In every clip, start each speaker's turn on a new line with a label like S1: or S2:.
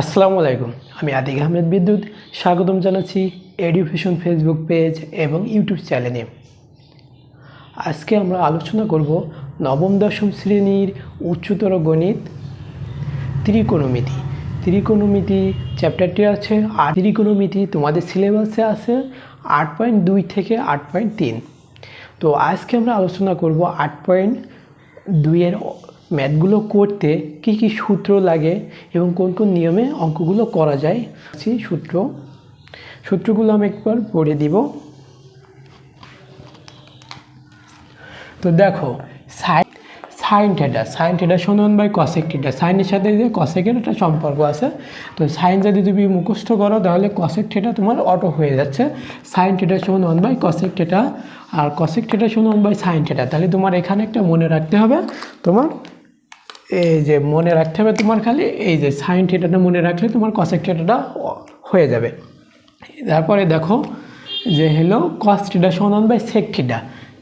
S1: আসসালামু আলাইকুম, আমি আতিক আহমেদ বিদ্যুৎ। স্বাগতম জানাচ্ছি এডুকেশন ফেসবুক পেজ এবং ইউটিউব চ্যানেলে। আজকে আমরা আলোচনা করব নবম দশম শ্রেণির উচ্চতর গণিত ত্রিকোণমিতি। ত্রিকোণমিতি চ্যাপ্টারটি আছে, আর ত্রিকোণমিতি তোমাদের সিলেবাসে আছে আট পয়েন্ট দুই থেকে আট পয়েন্ট তিন। তো আজকে আমরা আলোচনা করব আট পয়েন্ট দুইয়ের ম্যাথগুলো করতে কি কি সূত্র লাগে এবং কোন কোন নিয়মে অঙ্কগুলো করা যায় সেই সূত্র। সূত্রগুলো আমি একবার পড়ে দিব। তো দেখো, sine sine theta sine theta সমান বাই কসেক থিটা। সাইনের সাথে যে কসেকের একটা সম্পর্ক আছে। তো সাইন যদি তুমি মুখস্থ করো, তাহলে কসেক থেটা তোমার অটো হয়ে যাচ্ছে। সাইন থেটা সমান বাই কসেক থেটা। আর কসেক থেটা সমান বাই সাইন থেটা। তাহলে তোমার এখানে একটা মনে রাখতে হবে, তোমার এই যে মনে রাখতে হবে তোমার খালি, এই যে সাইন থিটাটা মনে রাখলে তোমার কসেক থিটাটা হয়ে যাবে। তারপরে দেখো যে হলো কস থিটা সমান by sec theta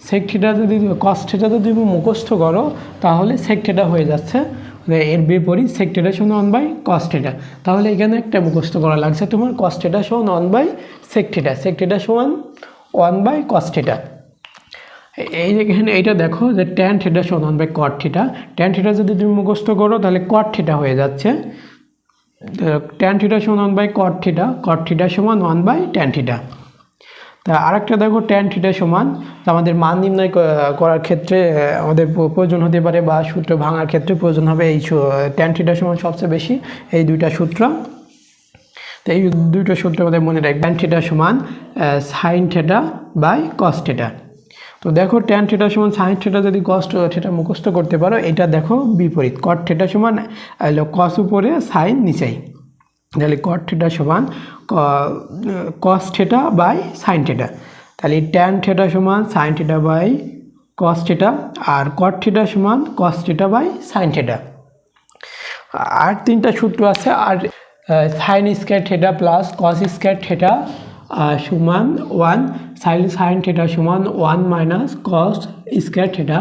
S1: sec theta যদি কস থিটা যদি তুমি মুখস্থ করো, তাহলে সেক থিটা হয়ে যাচ্ছে। মানে এর বিপরীত সেক থিটা সমান বাই কস থিটা তাহলে এখানে একটা মুখস্থ করা লাগছে তোমার কস থিটা সমান one by sec theta sec theta সমান ওয়ান বাই কস থিটা এই এখানে এইটা দেখো যে ট্যান থিটা সমান by cot theta tan theta যদি তুমি মুখস্থ করো, তাহলে কট থিটা হয়ে যাচ্ছে। ট্যান থিটা সমান by cot theta cot theta সমান ওয়ান বাই ট্যান থিটা তা আরেকটা দেখো ট্যান থিটা সমান আমাদের মান নির্ণয় করার ক্ষেত্রে আমাদের প্রয়োজন হতে পারে বা সূত্র ভাঙার ক্ষেত্রে প্রয়োজন হবে এই ট্যান থিটা সমান সবচেয়ে বেশি, এই দুইটা সূত্র। তো এই দুইটা সূত্র আমাদের মনে রাখবে। ট্যান থিটা সমান sine theta by cos theta তো দেখো ট্যান থিটা সমান সাইন থিটা যদি কস থিটা মুখস্থ করতে পারো, এটা দেখো বিপরীত। কট থিটা সমান কস উপরে সাইন নিচেই। তাহলে কট থিটা সমান cos theta by sine theta তাহলে ট্যান থিটা সমান sine theta by cos theta R cot theta সমান cos theta by sine theta আর তিনটা সূত্র আছে, আর sine square theta plus cos square theta সমান ওয়ান সাইন সাইন থিটা সমান one minus cos square theta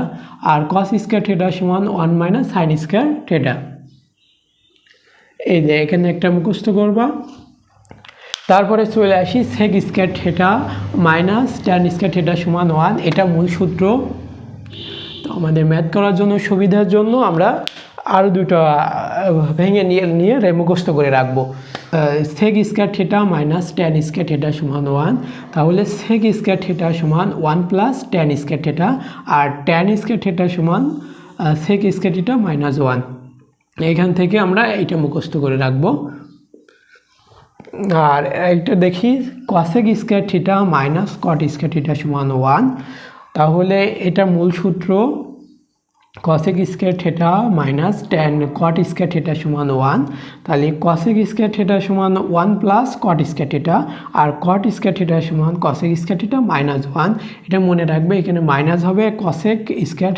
S1: আর cos square theta সমান one minus sine square theta এই যে এখানে একটা মুখস্থ করবা। তারপরে চলে আসি sec square theta minus tan square theta সমান ওয়ান এটা মূল সূত্র। তো আমাদের ম্যাথ করার জন্য, সুবিধার জন্য আমরা আরও দুটো ভেঙে নিয়ে নিয়ে মুখস্থ করে রাখব। Sec square theta minus tan square theta সমান ওয়ান তাহলে সেক স্কোয়ার থিটা সমান one plus tan square theta আর ট্যান স্কোয়ার থিটা সমান sec square theta minus one এখান থেকে আমরা এইটা মুখস্থ করে রাখব। আর একটা দেখি cosec square theta minus cot square theta সমান ওয়ান তাহলে এটা মূল সূত্র cosec square theta minus ten cot square theta সমান ওয়ান তাহলে কসেক স্কোয়ার থিটা সমান one plus cot square theta আর কট স্কোয়ার থিটা সমান cosec square theta minus one এটা মনে রাখবে এখানে মাইনাস হবে cosec square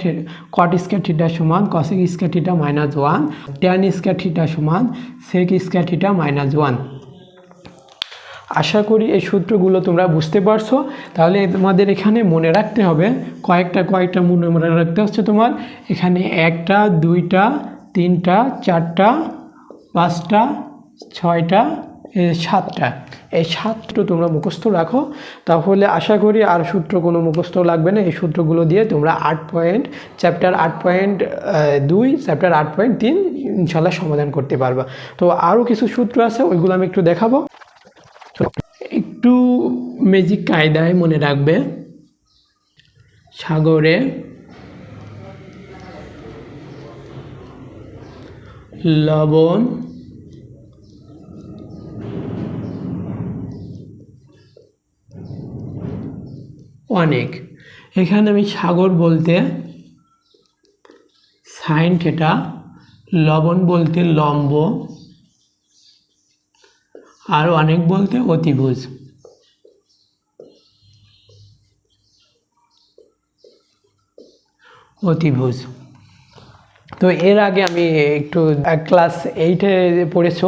S1: cot square theta সমান cosec square theta minus one ten square theta সমান sec square theta minus one আশা করি এই সূত্রগুলো তোমরা বুঝতে পারছ। তাহলে তোমাদের এখানে মনে রাখতে হবে, কয়েকটা কয়েকটা মনে মনে রাখতে হচ্ছে তোমার। এখানে একটা, দুইটা, তিনটা, চারটা, পাঁচটা, ছয়টা সাতটা। এই সাতটা তোমরা মুখস্থ রাখো। তাহলে আশা করি আর সূত্র কোনো মুখস্থ লাগবে না। এই সূত্রগুলো দিয়ে তোমরা আট পয়েন্ট, চ্যাপ্টার আট পয়েন্ট দুই, চ্যাপ্টার আট পয়েন্ট তিন, ইনশাল্লাহ সমাধান করতে পারবা। তো আরও কিছু সূত্র আছে, ওইগুলো আমি একটু দেখাবো। একটু ম্যাজিক কায়দায় মনে রাখবে। সাগরে। লবণ। অনেক। এখানে আমি সাগর বলতে সাইন থেটা, লবণ বলতে লম্ব, আর অনেক বলতে অতিভুজ। অতিভুজ। তো এর আগে আমি একটু ক্লাস এইটে পড়েছো,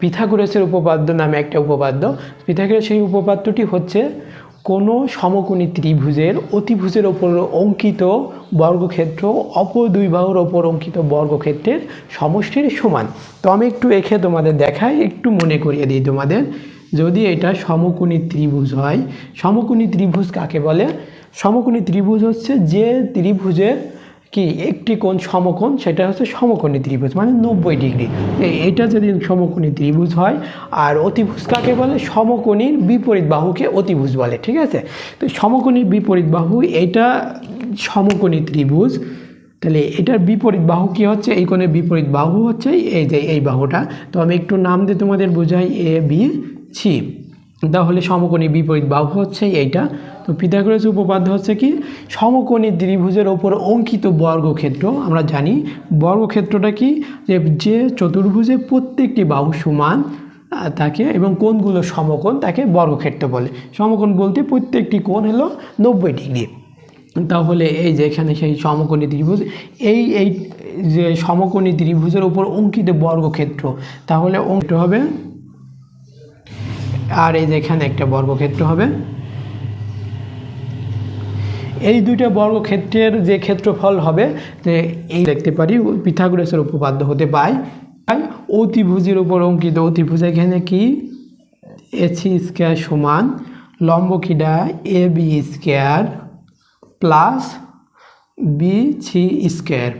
S1: পিথাগোরাসের উপপাদ্য নামে একটা উপপাদ্য। পিথাগোরাস সেই উপপাদ্যটি হচ্ছে কোনো সমকোণী ত্রিভুজের অতিভুজের ওপর অঙ্কিত বর্গক্ষেত্র, অপর দুই বাহুর ওপর অঙ্কিত বর্গক্ষেত্রের সমষ্টির সমান। তো আমি একটু এখে তোমাদের দেখাই, একটু মনে করিয়ে দিই তোমাদের। যদি এটা সমকোণী ত্রিভুজ হয়, সমকোণী ত্রিভুজ কাকে বলে? সমকোণী ত্রিভুজ হচ্ছে যে ত্রিভুজের কি, একটি কোণ সমকোণ, সেটা হচ্ছে সমকোণী ত্রিভুজ মানে নব্বই ডিগ্রি। এটা যদি সমকোণী ত্রিভুজ হয়, আর অতিভুজ কাকে বলে? সমকোণীর বিপরীত বাহুকে অতিভুজ বলে, ঠিক আছে? তো সমকোণীর বিপরীত বাহু, এটা সমকোণী ত্রিভুজ। তাহলে এটার বিপরীত বাহু কি হচ্ছে? এই কোণের বিপরীত বাহু হচ্ছে এই যে, এই বাহুটা। তো আমি একটু নাম দিয়ে তোমাদের বোঝাই, এ, বি, সি। তাহলে সমকোণী বিপরীত বাহু হচ্ছে এইটা। তো পিথাগোরাস উপপাদ্য হচ্ছে কি? সমকোণী ত্রিভুজের ওপর অঙ্কিত বর্গক্ষেত্র। আমরা জানি বর্গক্ষেত্রটা কি? যে যে চতুর্ভুজে প্রত্যেকটি বাহু সমান তাকে এবং কোণগুলো সমকোণ তাকে বর্গক্ষেত্র বলে। সমকোণ বলতে প্রত্যেকটি কোণ হলো নব্বই ডিগ্রি। তাহলে এই যে এখানে সেই সমকোণী ত্রিভুজ, এই এই যে সমকোণী ত্রিভুজের উপর অঙ্কিত বর্গক্ষেত্র, তাহলে অঙ্কিত হবে, আর এই যে এখানে একটা বর্গক্ষেত্র হবে এই দুইটা বর্গক্ষেত্রের যে ক্ষেত্রফল হবে, যে এই দেখতে পারি, পিথাগোরাসের উপপাদ্য হতে পাই তাই অতিভুজের উপর অঙ্কিত। অতিভুজ এখানে কি? এসি স্কোয়ার সমান লম্ব কিডা A B square plus B C square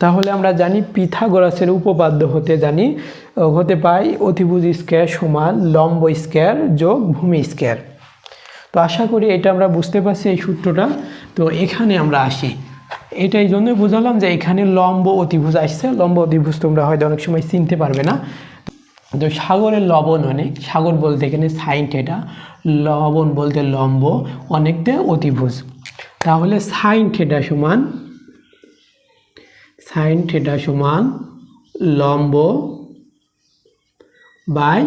S1: তাহলে আমরা জানি পিথাগোরাসের উপপাদ্য হতে জানি, হতে পাই অতিভুজ স্কোয়ার সমান লম্ব স্কোয়ার যোগ ভূমি স্কোয়ার তো আশা করি এটা আমরা বুঝতে পারছি এই সূত্রটা। তো এখানে আমরা আসি। এটা এই জন্যই বোঝালাম যে এখানে লম্ব অতিভুজ আসছে। লম্ব অতিভুজ তোমরা হয়তো অনেক সময় চিনতে পারবে না। তো সাগরের লবণ অনেক। সাগর বলতে এখানে সাইন থেটা, লবণ বলতে লম্ব, অনেকটা অতিভুজ। তাহলে সাইন থেটা সমান, সাইন থেটা সমান লম্ব বাই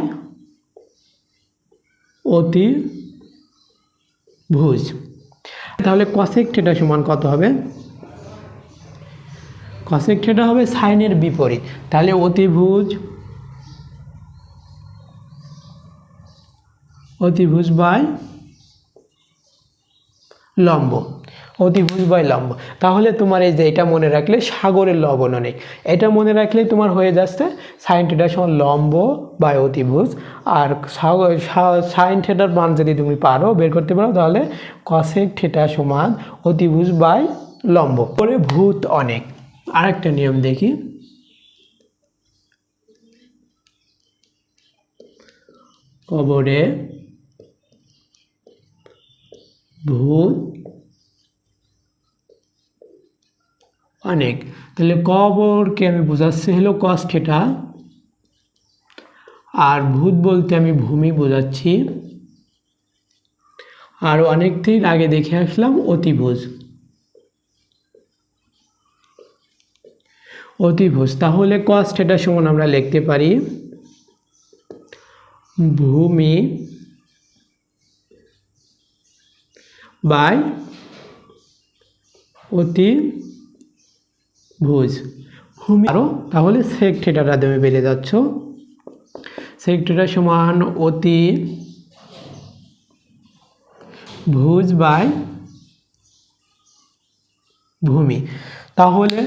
S1: অতি ভুজ। তাহলে কসেক থেটা সমান কত হবে? কসেক থেটা হবে সাইনের বিপরীত। তাহলে অতিভুজ অতিভুজ বাই লম্ব। অতিভুজ বাই লম্ব। তাহলে তোমার এই যে এটা মনে রাখলে সাগরের লবণ অনেক। এটা মনে রাখলে তোমার হয়ে যাচ্ছে সাইন থিটার সমান লম্ব বাই অতিভুজ আর সাইন থিটার মান যদি তুমি পারো, বের করতে পারো, তাহলে কসেক থিটা সমান অতিভুজ বাই লম্ব। পরে ভূত অনেক। আরেকটা নিয়ম দেখি। কবরে ভূত অনেক। তাহলে কবরকে আমি বোঝাচ্ছি, হলো কস থেটা আর ভূত বলতে আমি ভূমি বোঝাচ্ছি। আর অনেক দিন আগে দেখে আসলাম অতিভুজ। অতিভুজ, তাহলে কস থেটা সমান আমরা লিখতে পারি ভূমি বাই অতি ভুজ। ভূমি আরও তাহলে সেক থিটাটা তুমি বেড়ে যাচ্ছ। সেক থিটা সমান অতি ভুজ বাই ভূমি। তাহলে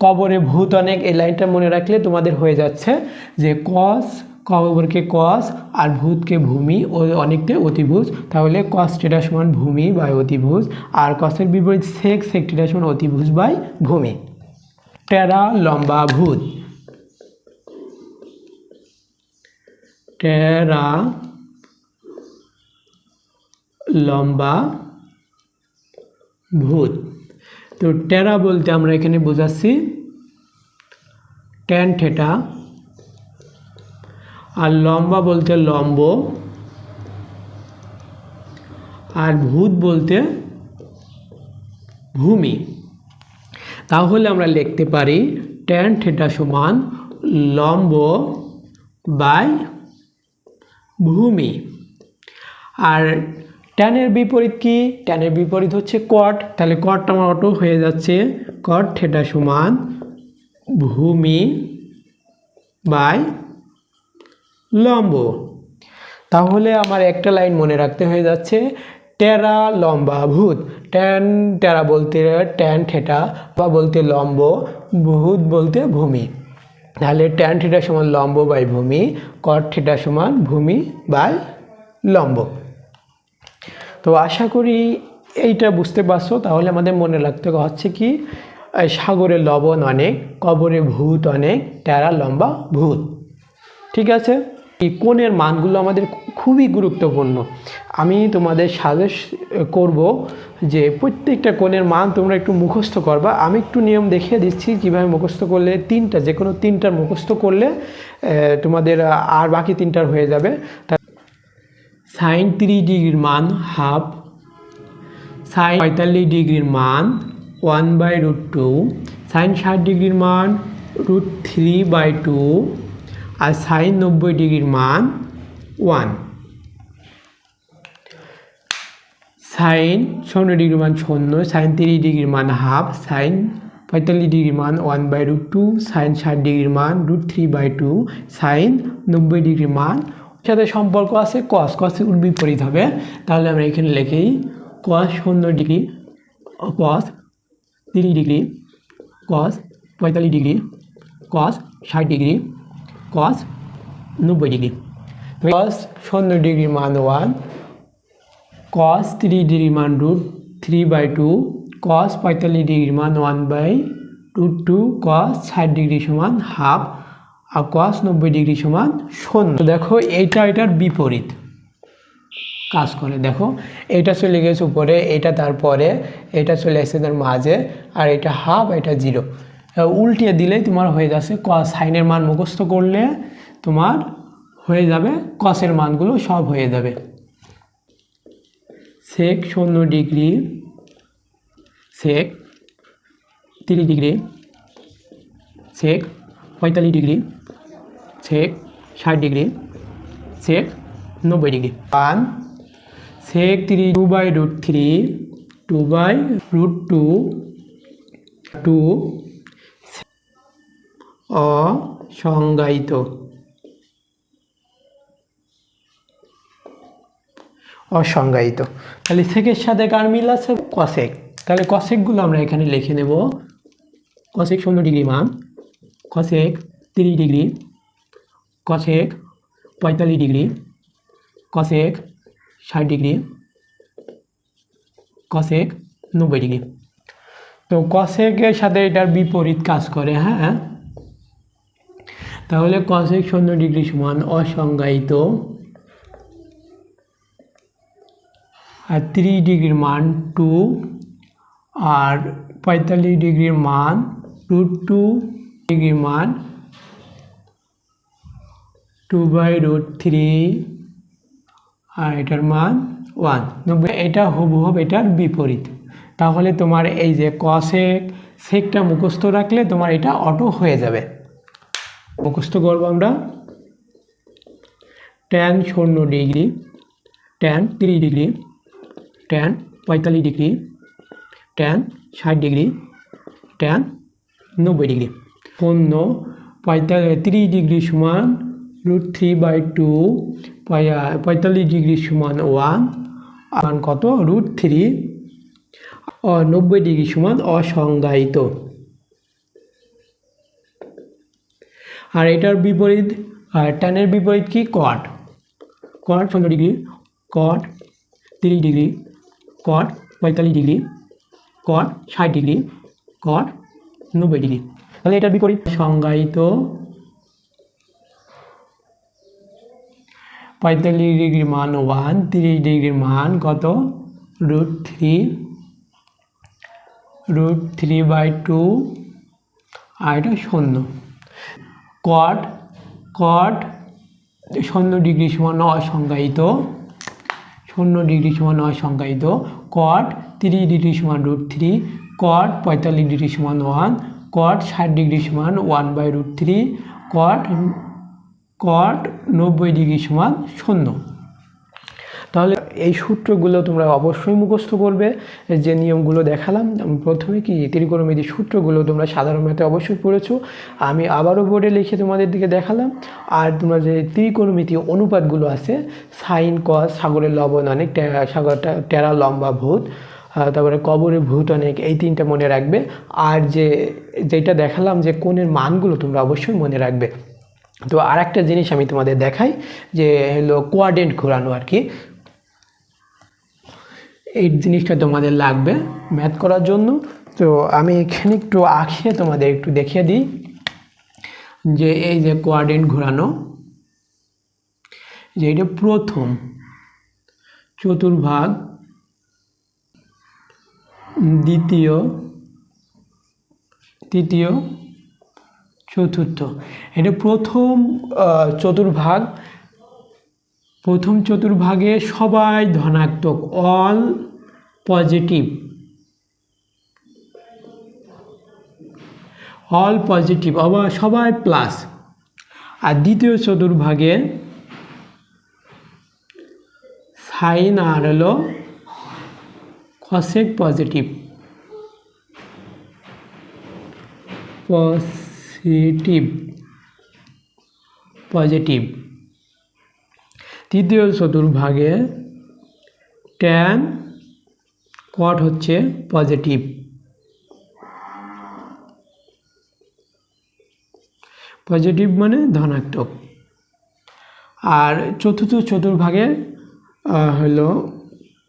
S1: কবরে ভূত অনেক, এই লাইনটা মনে রাখলে তোমাদের হয়ে যাচ্ছে যে কস, কবরকে কস আর ভূতকে ভূমি ও অনেকটা অতিভুজ। তাহলে কস টেটা সমান ভূমি বাই অতিভুজ আর কসের বিপরীত সেক সেক টেটা সমান অতিভুজ বাই ভূমি। টেরা লম্বা ভূত। টেরা লম্বা ভূত। তো টেরা বলতে আমরা এখানে বোঝাচ্ছি ট্যান থেটা আর লম্বা বলতে লম্ব, আর ভূত বলতে ভূমি। তাহলে আমরা লিখতে পারি ট্যান থেটা সমান লম্ব বাই ভূমি। আর ট্যানের বিপরীত কি? ট্যানের বিপরীত হচ্ছে কট তাহলে কটটা আমার অটো হয়ে যাচ্ছে কট থেটা সমান ভূমি বাই লম্ব। তাহলে আমার একটা লাইন মনে রাখতে হয়ে যাচ্ছে টেরা লম্বা ভূত। ট্যান টেরা বলতে ট্যান ঠেটা বা বলতে লম্ব, ভূত বলতে ভূমি। তাহলে ট্যান থিটা সমান লম্ব বাই ভূমি, কট থিটা সমান ভূমি বাই লম্ব। তো আশা করি এইটা বুঝতে পারছ। তাহলে আমাদের মনে রাখতে হচ্ছে কি সাগরে লবণ অনেক, কবরে ভূত অনেক, টেরা লম্বা ভূত। ঠিক আছে? এই কোণের মানগুলো আমাদের খুবই গুরুত্বপূর্ণ। আমি তোমাদের সাজেস্ট করব যে প্রত্যেকটা কোণের মান তোমরা একটু মুখস্থ করবা। আমি একটু নিয়ম দেখিয়ে দিচ্ছি কীভাবে মুখস্থ করলে তিনটা, যে কোনো তিনটার মুখস্থ করলে তোমাদের আর বাকি তিনটার হয়ে যাবে। সাইন থ্রি ডিগ্রির মান হাফ সাইন পঁয়তাল্লিশ ডিগ্রির মান one by root two sine ষাট ডিগ্রির মান রুট থ্রি বাই টু আর সাইন নব্বই ডিগ্রির মান ওয়ান সাইন শূন্য ডিগ্রির মান শূন্য, সাইন তিরিশ ডিগ্রির মান হাফ সাইন পঁয়তাল্লিশ ডিগ্রির মান one by root two sine ষাট ডিগ্রির মান root three by two sine নব্বই ডিগ্রির মান সাথে সম্পর্ক আছে কস কসের উল বিপরীত হবে। তাহলে আমরা এখানে লিখেই কস শূন্য ডিগ্রি কস তিরিশ ডিগ্রি কস পঁয়তাল্লিশ ডিগ্রি কস ষাট ডিগ্রি কস নব্বই ডিগ্রি কস শূন্য ডিগ্রির মান ওয়ান কস থ্রি ডিগ্রি মান root three by two cos পঁয়তাল্লিশ ডিগ্রি মান one by root two cos ষাট ডিগ্রি সমান হাফ আর কস নব্বই ডিগ্রি সমান শূন্য। তো দেখো এইটা এটার বিপরীত। কাজ করে, দেখো। এটা চলে গেছে উপরে, এটা তারপরে, এটা চলে এসেছে তার মাঝে, আর এটা হাফ এটা জিরো উল্টিয়ে দিলেই তোমার হয়ে যাচ্ছে কস সাইনের মান মুখস্থ করলে তোমার হয়ে যাবে কসের মানগুলো সব হয়ে যাবে। সেক শূন্য ডিগ্রি সেক তিরিশ ডিগ্রি সেক পঁয়তাল্লিশ ডিগ্রি সেক ষাট ডিগ্রি সেক নব্বই degree. One sec three two by root three two by root two two অসংজ্ঞায়িত। অসংজ্ঞায়িত। তাহলে সেকের সাথে কার মিল আছে? কসেক তাহলে কসেকগুলো আমরা এখানে লিখে নেব। কসেক শূন্য ডিগ্রি মান। কসেক তিরিশ ডিগ্রি। কসেক পঁয়তাল্লিশ ডিগ্রি। কসেক ষাট ডিগ্রি। কসেক নব্বই ডিগ্রি। তো কসেকের সাথে এটার বিপরীত কাজ করে হ্যাঁ? তাহলে কসেক শূন্য ডিগ্রি সমান অসংজ্ঞায়িত আর ত্রিশ ডিগ্রির মান টু আর পঁয়তাল্লিশ ডিগ্রির মান রুট টু ডিগ্রির মান টু বাই রুট থ্রি আর এটার মান ওয়ান এটা হুবহুব এটার বিপরীত। তাহলে তোমার এই যে কসেক সেকটা মুখস্থ রাখলে তোমার এটা অটো হয়ে যাবে। মুখস্থ করব আমরা। ট্যান শূন্য ডিগ্রি ট্যান তিরিশ ডিগ্রি ট্যান পঁয়তাল্লিশ ডিগ্রি ট্যান ষাট ডিগ্রি ট্যান নব্বই ডিগ্রি শূন্য পঁয়তাল্লিশ তিরিশ ডিগ্রি সমান রুট থ্রি বাই টু পঁয়তাল্লিশ ডিগ্রি সমান ওয়ান আর কত? রুট থ্রি নব্বই ডিগ্রি সমান অসংজ্ঞায়িত। আর এটার বিপরীত ট্যানের বিপরীত কি? কট কট পনেরো ডিগ্রি কট তিরিশ ডিগ্রি কট পঁয়তাল্লিশ ডিগ্রি কট ষাট ডিগ্রি কট নব্বই ডিগ্রি। তাহলে এটার বিপরীত। সংজ্ঞায়িত পঁয়তাল্লিশ ডিগ্রির মান ওয়ান তিরিশ ডিগ্রির মান কত? Root three root three by two আর এটা শূন্য। কট কট শূন্য ডিগ্রি সমান অসংজ্ঞায়িত শূন্য ডিগ্রি সমান অসংজ্ঞায়িত কট তিরিশ ডিগ্রি সমান রুট থ্রি কট পঁয়তাল্লিশ ডিগ্রি সমান ওয়ান কট ষাট ডিগ্রি সমান one by root three cot cot নব্বই ডিগ্রি সমান শূন্য। তাহলে এই সূত্রগুলো তোমরা অবশ্যই মুখস্থ করবে। যে নিয়মগুলো দেখালাম প্রথমে কি ত্রিকোণমিতির সূত্রগুলো তোমরা সাধারণ ম্যাথে অবশ্যই পড়েছো। আমি আবারও বোর্ডে লিখে তোমাদের দিকে দেখালাম। আর তোমরা যে ত্রিকোণমিতি অনুপাতগুলো আছে, সাইন, কস, সাগরের লবণ অনেক টে- সাগর টে- টেরা, লম্বা ভূত তারপরে কবরে ভূত অনেক, এই তিনটা মনে রাখবে। আর যে, যেটা দেখালাম যে কোণের মানগুলো তোমরা অবশ্যই মনে রাখবে। তো আর একটা জিনিস আমি তোমাদের দেখাই, যে হলো কোয়াডেন্ট ঘোরানো আর কি। এই জিনিসটা তোমাদের লাগবে ম্যাথ করার জন্য। তো আমি এখানে একটু আঁকিয়ে তোমাদের একটু দেখিয়ে দিই। যে এই যে কোয়াডেন্ট ঘোরানো, যে এটা প্রথম, চতুর্ভাগ, দ্বিতীয়, তৃতীয়, চতুর্থ। এটা প্রথম চতুর্ভাগ প্রথম চতুর্ভাগে সবাই ধনাত্মক অল পজিটিভ অল পজিটিভ আবার সবাই প্লাস আর দ্বিতীয় চতুর্ভাগে সাইন আর হলো কসেক পজিটিভ পজিটিভ পজিটিভ তৃতীয় চতুর্ভাগে ট্যান কট হচ্ছে পজিটিভ পজিটিভ মানে ধনাত্মক। আর চতুর্থ চতুর্ভাগে হলো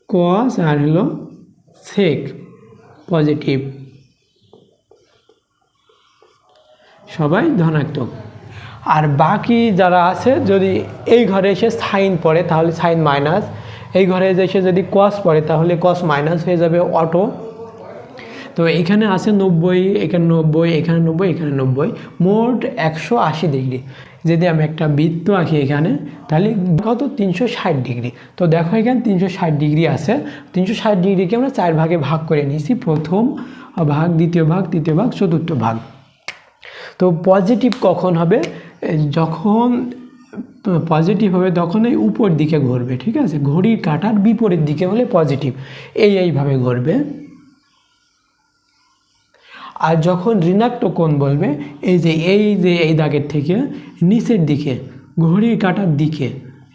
S1: কস আর হলো সেক পজিটিভ সবাই ধনাত্মক। আর বাকি যারা আছে, যদি এই ঘরে এসে সাইন পড়ে, তাহলে সাইন মাইনাস। এই ঘরে এসে যদি কস পড়ে, তাহলে কস মাইনাস হয়ে যাবে অটো তো এখানে আছে নব্বই, এখানে নব্বই এখানে নব্বই এখানে নব্বই। মোট একশো আশি ডিগ্রি। যদি আমি একটা বৃত্ত আঁকি এখানে, তাহলে কত? তিনশো ষাট ডিগ্রি। তো দেখো এখানে তিনশো ষাট ডিগ্রি আছে। তিনশো ষাট ডিগ্রিকে আমরা চার ভাগে ভাগ করে নিয়েছি। প্রথম ভাগ, দ্বিতীয় ভাগ, তৃতীয় ভাগ, চতুর্থ ভাগ। তো পজিটিভ কখন হবে? যখন পজিটিভ হবে তখন এই উপর দিকে ঘুরবে, ঠিক আছে? ঘড়ির কাঁটার বিপরীত দিকে হলে পজিটিভ এই, এইভাবে ঘুরবে। আর যখন ঋণাত্মক কোণ বলবে, এই যে এই যে, এই দাগের থেকে নিচের দিকে, ঘড়ির কাঁটার দিকে,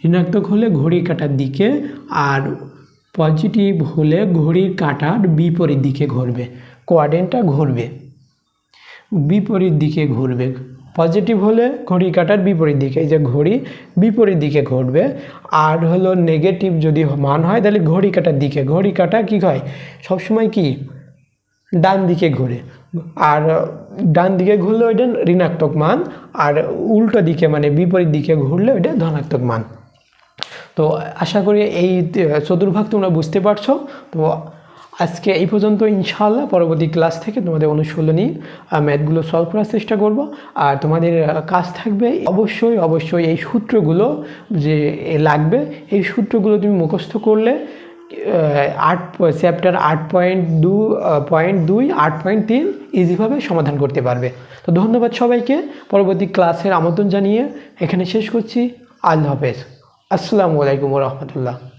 S1: ঋণাত্মক হলে ঘড়ির কাটার দিকে আর পজিটিভ হলে ঘড়ির কাঁটার বিপরীত দিকে ঘুরবে। কোয়াডেন্টটা ঘুরবে। বিপরীত দিকে ঘুরবে। পজিটিভ হলে ঘড়ি কাটার বিপরীত দিকে, এই যে ঘড়ি বিপরীত দিকে ঘুরবে আর হলো নেগেটিভ যদি মান হয়, তাহলে ঘড়ি কাটার দিকে। ঘড়ি কাটা কী হয়? সবসময় কি? ডান দিকে ঘুরে। আর ডান দিকে ঘুরলে ওইটা ঋণাত্মক মান, আর উল্টো দিকে মানে বিপরীত দিকে ঘুরলে ওইটা ধনাত্মক মান। তো আশা করি এই চতুর্ভাগ তোমরা বুঝতে পারছ। তো আজকে এই পর্যন্ত ইনশাআল্লাহ পরবর্তী ক্লাস থেকে তোমাদের অনুশীলনী ম্যাথগুলো সলভ করার চেষ্টা করব। আর তোমাদের কাজ থাকবে অবশ্যই অবশ্যই এই সূত্রগুলো যে লাগবে, এই সূত্রগুলো তুমি মুখস্থ করলে আট চ্যাপ্টার আট পয়েন্ট দু পয়েন্ট দুই, আট পয়েন্ট তিন ইজিভাবে সমাধান করতে পারবে। তো ধন্যবাদ সবাইকে। পরবর্তী ক্লাসের আমন্ত্রণ জানিয়ে এখানে শেষ করছি। আল্লাহ হাফেজ। আসসালামু আলাইকুম রহমতুল্লাহ।